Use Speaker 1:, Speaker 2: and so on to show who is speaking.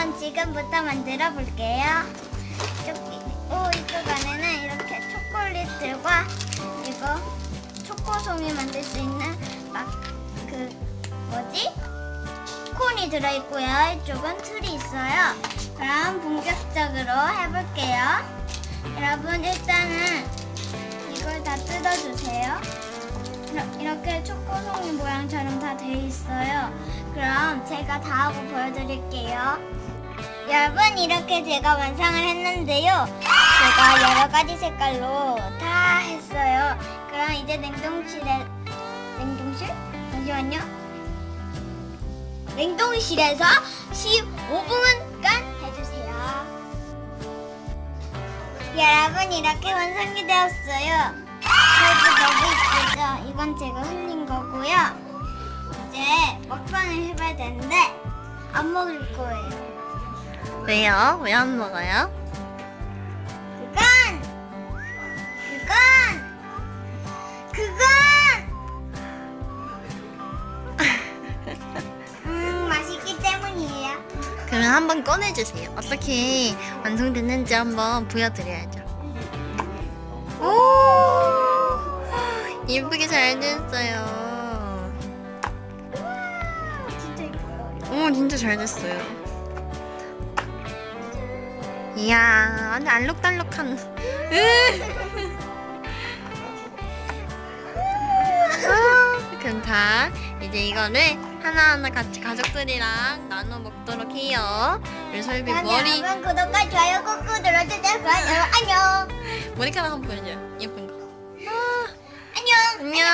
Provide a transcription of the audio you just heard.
Speaker 1: 여러분 지금부터 만들어 볼게요. 오, 이쪽 안에는 이렇게 초콜릿들과 이거 초코송이 만들 수 있는 막 그 뭐지? 콘이 들어있고요. 이쪽은 틀이 있어요. 그럼 본격적으로 해볼게요. 여러분 일단은 이걸 다 뜯어주세요. 이렇게 초코송이 모양처럼 다 돼 있어요. 그럼 제가 다 하고 보여드릴게요. 여러분 이렇게 제가 완성을 했는데요. 제가 여러 가지 색깔로 다 했어요. 그럼 이제 냉동실에 냉동실? 잠시만요. 냉동실에서 15분간 해주세요. 여러분 이렇게 완성이 되었어요. 여기 너무 이쁘죠? 이건 제가 흘린 거고요. 이제 먹방을 해봐야 되는데 안 먹을 거예요.
Speaker 2: 왜요? 왜 안 먹어요?
Speaker 1: 그건 그건 그건 음 맛있기 때문이에요.
Speaker 2: 그러면 한번 꺼내주세요. 어떻게 완성됐는지 한번 보여드려야죠. 오! 예쁘게 잘 됐어요.
Speaker 1: 우와 진짜 이뻐요.
Speaker 2: 오, 진짜 잘 됐어요. 이야 완전 알록달록한 아, 금탕 이제 이거를 하나하나 같이 가족들이랑 나눠 먹도록 해요 우리 솔비 머리
Speaker 1: 여러분 구독과 좋아요 꾹꾹 눌러주세요. 그럼 여러분 안녕.
Speaker 2: 머리카락 한번 보여줘요 예쁜 거 아, 안녕. 안녕